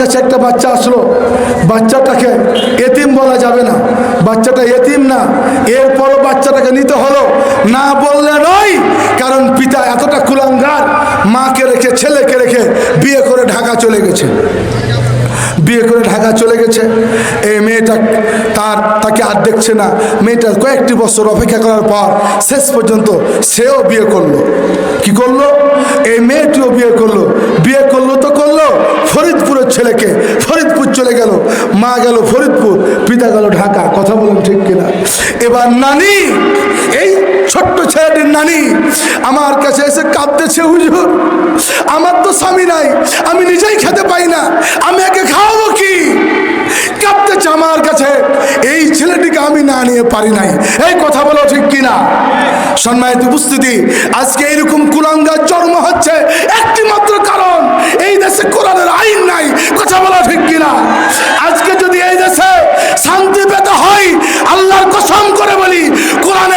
কাছে একটা বাচ্চা আসলো। বাচ্চাটাকে এতিম বলা যাবে না। বাচ্চাটা এতিম না। এরপরও বাচ্চাটাকে নিতে হলো। না বললে নয়, কারণ পিতা এতটা কুলাঙ্গার, মাকে রেখে, ছেলেকে রেখে বিয়ে করে ঢাকা চলে গেছে। বিয়ে করে ঢাকা চলে গেছে। এই মেয়েটা তার, তাকে আর দেখছে না। মেয়েটা কয়েকটি বছর অপেক্ষা করার পর শেষ পর্যন্ত সেও বিয়ে করল। কি করল? এই মেয়েটিও বিয়ে করল। বিয়ে করল তো করল, ফরিদপুরের ছেলেকে। ফরিদপুর চলে গেল, মা গেল ফরিদপুর, পিতা গেল ঢাকা। কথা বলুন ঠিক কিনা? এবার নানি, এই ছোট্ট ছেলেটির নানি আমার কাছে এসে কাঁদতেছে, হুজুর, আমার তো স্বামী নাই, আমি নিজেই খেতে পাই না, আমি একে খাওয়াবো কি? কাঁদতেছে আমার কাছে, এই ছেলেটিকে আমি না নিয়ে পারি নাই। এই কথা বলো ঠিক কিনা? সম্মানিত উপস্থিতি, আজকে এরকম কুলাঙ্গার জন্ম হচ্ছে একটি মাত্র কারণ, এই দেশে কোরআনের আইন নাই, কথা বলো ঠিক কিনা? আজকে যদি এই দেশে শান্তি পেতে হয়, আল্লাহর কসম করে বলি আইনের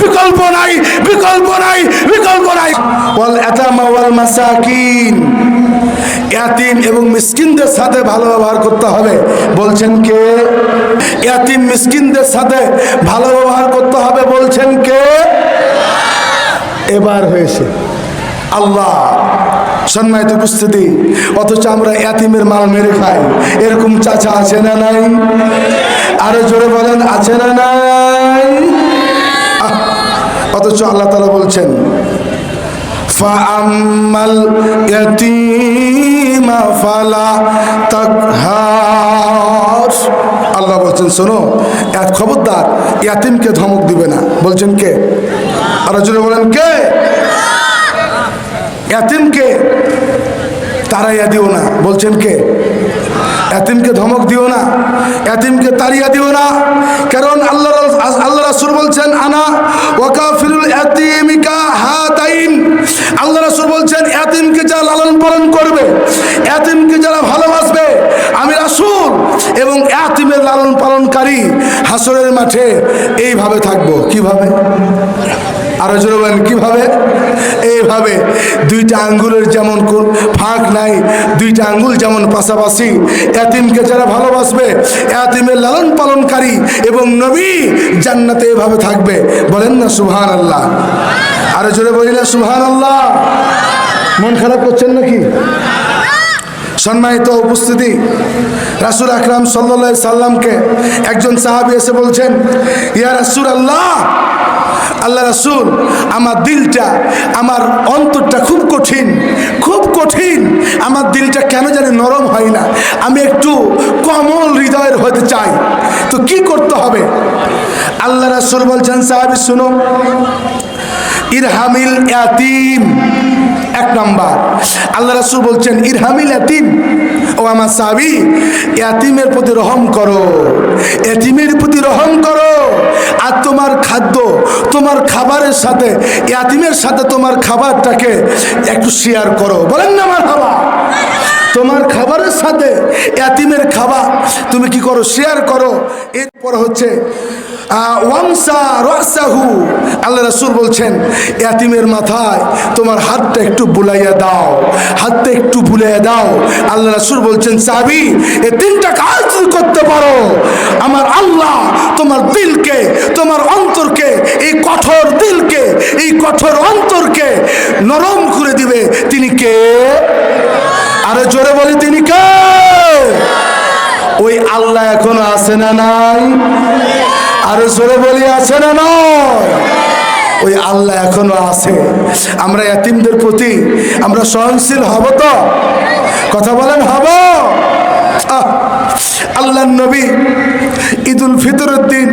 বিকল্প নাই বিকল্প নাই বিকল্প নাই। ওয়াল ইয়াতামা ওয়াল মাসাকিন। ইয়াতিম এবং মিসকিনদের সাথে ভালো ব্যবহার করতে হবে। বলছেন কে? ইয়াতিম মিসকিনদের সাথে ভালো ব্যবহার করতে হবে, বলছেন কে? এবার হয়েছে। আল্লাহ, সম্মানিত উপস্থিতি, অথচ আমরা এতিমের মাল মেরে খাই। এরকম চাচা আছে না নাই? আরও জোরে বলেন, আছে না নাই? অথচ আল্লাহ তালা বলছেন, ফাআম্মাল ইয়াতীমা ফালা তাকহার। আল্লাহ বলছেন, শোনো এক খবরদার, ইয়াতিমকে ধমক দিবে না। বলছেন কে? আরও জোরে বলেন, কে? এতিমকে তারাইয়া দিও না। বলছেন কে? এতিমকে ধমক দিও না, এতিমকে তাড়িয়া দিও না। কারণ আল্লাহ আল্লাহ রাসূল বলছেন, আনা ওয়াকাফিরুল এতিমিকা হাতাইন। আল্লাহ রাসূল বলছেন, এতিমকে যারা লালন পালন করবে, এতিমকে যারা ভালোবাসবে, আমি রাসূল এবং এতিমের লালন পালনকারী হাসরের মাঠে এইভাবে থাকব। কীভাবে? আরও জোরে বলেন, কীভাবে? এইভাবে দুইটা আঙ্গুলের যেমন ফাঁক নাই, দুইটা আঙ্গুল যেমন পাশাপাশি, এতিমকে যারা ভালোবাসবে, এতিমের লালন পালনকারী এবং নবী জান্নাতে এভাবে থাকবে। বলেন না সুবহান আল্লাহ আরও জোরে বলি না সুবহান আল্লাহ মন খারাপ করছেন নাকি? সম্মানিত উপস্থিতি, রাসুল আকরাম সাল্লা সাল্লামকে একজন সাহাবি এসে বলছেন, ইয়া রাসুল আল্লাহ আল্লাহ রাসুল, আমার দিলটা, আমার অন্তরটা খুব কঠিন খুব কঠিন। আমার দিলটা কেন জানি নরম হয় না। আমি একটু কমল হৃদয়ের হতে চাই। তো কি করতে হবে? আল্লাহ রাসুল বলছেন, সাহাবি, শুনো। ইরহামিল এক নাম্বার। আল্লাহ রাসুল বলছেন, ইরহামিল ইয়াতিম। ও আমার সাবি ইয়াতিমের প্রতি রহম করো। ইয়াতিমের প্রতি রহম করো। আর তোমার খাদ্য, তোমার খাবারের সাথে ইয়াতিমের সাথে তোমার খাবারটাকে একটু শেয়ার করো। বলেন না, আমার বাবা তোমার খাবারের সাথে এতিমের খাবার, তুমি কি করো? শেয়ার করো। এরপর হচ্ছে ওয়ামসা রাসাহু আল্লাহ রাসূল বলছেন এতিমের মাথায় তোমার হাতটা একটু বুলাইয়া দাও, হাতটা একটু বুলাইয়া দাও। আল্লাহ রাসূল বলছেন সাবি এই তিনটা কাজ করতে পারো? আমার আল্লাহ তোমার দিলকে, তোমার অন্তরকে, এই কঠোর দিলকে, এই কঠোর অন্তরকে নরম করে দিবে। তিনি কে? আরে জোরে বলি, তিনি কে? ওই আল্লাহ এখনও আছে না নাই? আরে জোরে বলি, আছে না নয়? ওই আল্লাহ এখনও আছে। আমরা এতিমদের প্রতি আমরা সহনশীল হব তো? কথা বলেন, হব? আল্লাহ নবী ঈদুল ফিতরের দিন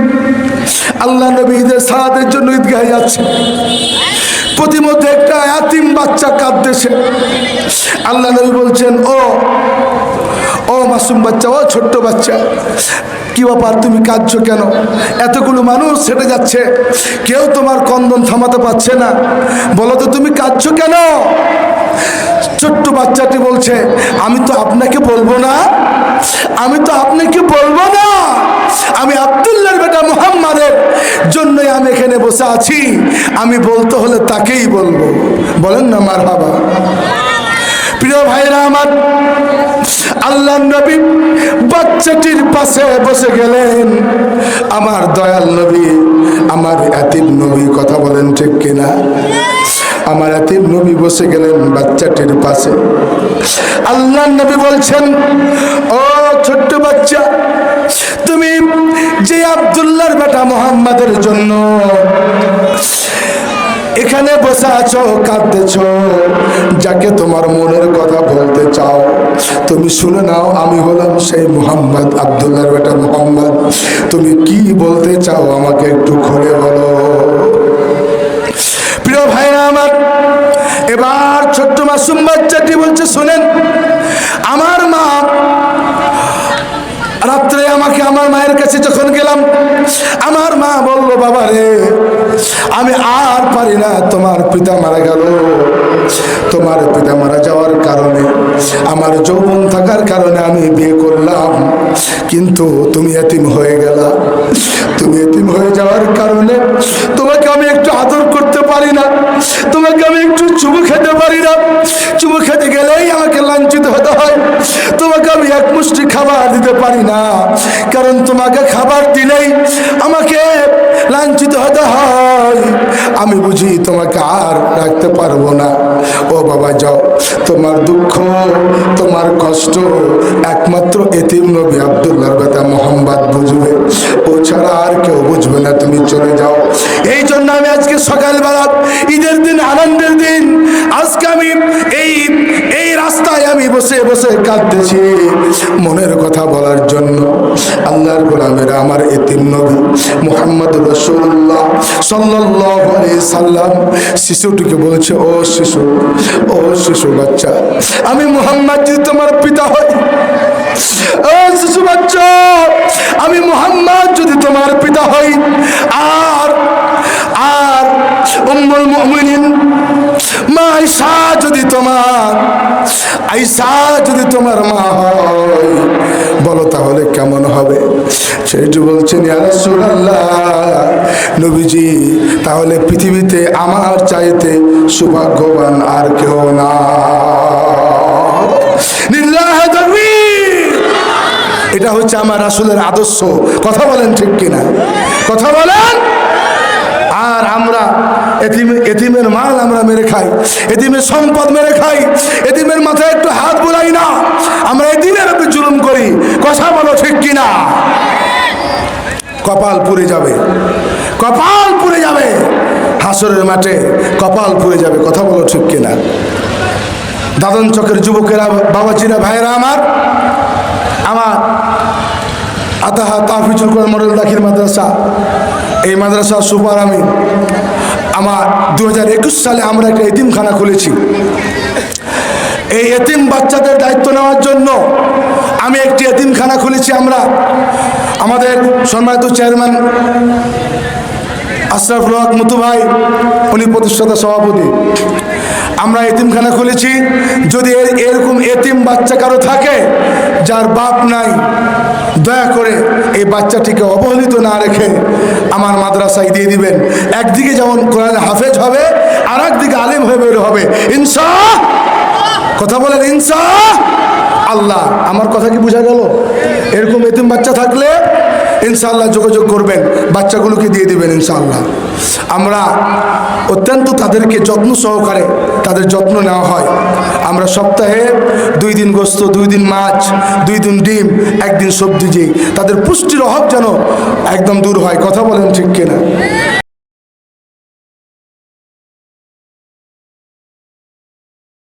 আল্লাহ নবী ঈদের সালাদের জন্য ঈদগাহে যাচ্ছে। প্রতিমধ্যে একটা এতিম বাচ্চা কাঁদতেছে। আল্লাহ নবী বলছেন, ও ও মাসুম বাচ্চা, ও ছোট্ট বাচ্চা। কি ব্যাপার, তুমি কাঁদছো কেন? এতগুলো মানুষ সেটে যাচ্ছে, কেউ তোমার কন্দন থামাতে পারছে না। বলো তো, তুমি কাঁদছো কেন? ছোট্ট বাচ্চাটি বলছে, আমি তো আপনাকে বলব না। আমি তো আপনাকে বলব না। আমি আবদুল্লাহর বেটা মুহাম্মাদের জন্যই আমি এখানে বসে আছি। আমি বলতে হলে তাকেই বলব। বলেন না মার বাবা প্রিয় ভাইরা আমার আল্লাহ নবী বাচ্চাটির পাশে বসে গেলেন। আমার দয়াল নবী, আমার এতিম নবী কথা বলেন ঠিক কিনা? আমার এতিম নবী বসে গেলেন বাচ্চাটির পাশে। আল্লাহ নবী বলছেন, ও ছোট্ট বাচ্চা, তুমি যে আব্দুল্লাহর বেটা মোহাম্মদের জন্য এখানে বসে আছো, কাঁদতেছ। যাকে তোমার মনের কথা বলতে চাও, তুমি শুনে নাও, আমি হলাম সেই মোহাম্মদ আবদুল্লাহর বেটা মোহাম্মদ। তুমি কি বলতে চাও আমাকে একটু খুলে বলো। প্রিয় ভাইরা আমার, এবার ছোট্ট মাসুম বাচ্চাটি বলছে, শুনেন, আমার মা রাত্রে আমাকে আমার মায়ের কাছে যখন গেলাম, আমার মা বলল বাবা রে আমি আর পারি না, তোমার পিতা মারা গেল। তোমার পিতা মারা যাওয়ার কারণে, আমার যৌবন থাকার কারণে আমি বিয়ে করলাম। কিন্তু তুমি এতিম হয়ে গেলা। তুমি এতিম হয়ে যাওয়ার কারণে তোমাকে আমি একটু আদর করতে পারি না। তোমাকে আমি একটু চুমু খেতে পারি না। চুমু খেতে গেলেই আমাকে লাঞ্ছিত হতে হয়। তোমাকে আমি এক মুষ্টি খাবার দিতে পারি না। কারণ তোমাকে খাবার দিলেই আমাকে লাঞ্ছিত হতে হয়। আমি বুঝি তোমাকে আর রাখতে পারব না। ও বাবা, যাও। তোমার দুঃখ, তোমার কষ্ট, একমাত্র এতিম নবী আবদুল্লার কথা মোহাম্মদ বুঝবে। ও ছাড়া আর কেউ বুঝবে না, তুমি চলে যাও। এই জন্য আমি আজকে সকালবেলা ঈদের দিন আনন্দের কাঁদতেছি মনের কথা বলার জন্য। আল্লাহর গোলামের আমার এতিম নবী মোহাম্মদ রসুল্লাহ সাল্লাহ সাল্লাম শিশুটিকে বলছে, ও শিশু ও শিশু বাচ্চা, আমি মোহাম্মদ যদি তোমার পিতা হই, ও শিশু বাচ্চা, আমি মোহাম্মদ যদি তোমার পিতা হই, আর আর উম্মুল মুমিনিন আইসা যদি তোমার আইসা যদি তোমার মা হয়, বলো তাহলে কেমন হবে? সেটি বলছেন নবীজি, তাহলে পৃথিবীতে আমার চাইতে সৌভাগ্যবান আর কেউ না। এটা হচ্ছে আমার রাসূলের আদর্শ। কথা বলেন ঠিক কিনা? কথা বলেন। আর আমরা এতিম মাল আমরা মেরে খাই এতিমের সম্পদ মেরে খাই এতিমের মাথায় একটু হাত বুলাই না, আমরা এতিমের উপর জুলুম করি, কথা বলো ঠিক কিনা? কপাল পুড়ে যাবে, কপাল পুড়ে যাবে, হাসরের মাঠে কপাল পুড়ে যাবে, কথা বলো ঠিক কিনা? দাদন চকের যুবকেরা, বাবাজিরা, ভাইয়েরা আমার আমার আতাহা তাহফিজুল কোরআন মডেল দাখিল মাদ্রাসা, এই মাদ্রাসা সুপার আমি আমার দু হাজার একুশ সালে আমরা একটা এতিমখানা খুলেছি। এই এতিম বাচ্চাদের দায়িত্ব নেওয়ার জন্য আমি একটি এতিমখানা খুলেছি আমরা। আমাদের সম্মানিত চেয়ারম্যান আশরাফ হক মুতু ভাই, উনি প্রতিষ্ঠাতা সভাপতি। আমরা এতিমখানা খুলেছি। যদি এর- এরকম এতিম বাচ্চা কারও থাকে, যার বাপ নাই, দয়া করে এই বাচ্চাটিকে অবহেলিত না রেখে আমার মাদ্রাসায় দিয়ে দিবেন। একদিকে যেমন কোরআন হাফেজ হবে আর একদিকে আলেম হয়ে বের হবে। ইনসা কথা বলেন ইনসা আল্লাহ, আমার কথা কি বোঝা গেল? এরকম এতিম বাচ্চা থাকলে ইনশাআল্লাহ যোগাযোগ করবেন, বাচ্চাগুলোকে দিয়ে দিবেন ইনশাআল্লাহ। আমরা অত্যন্ত তাদেরকে যত্ন সহকারে তাদের যত্ন নেওয়া হয়। আমরা সপ্তাহে দুই দিন গোস্ত, দুই দিন মাছ, দুই দিন ডিম, একদিন সবজি যেই তাদের পুষ্টির অভাব যেন একদম দূর হয়। কথা বলেন ঠিক কিনা?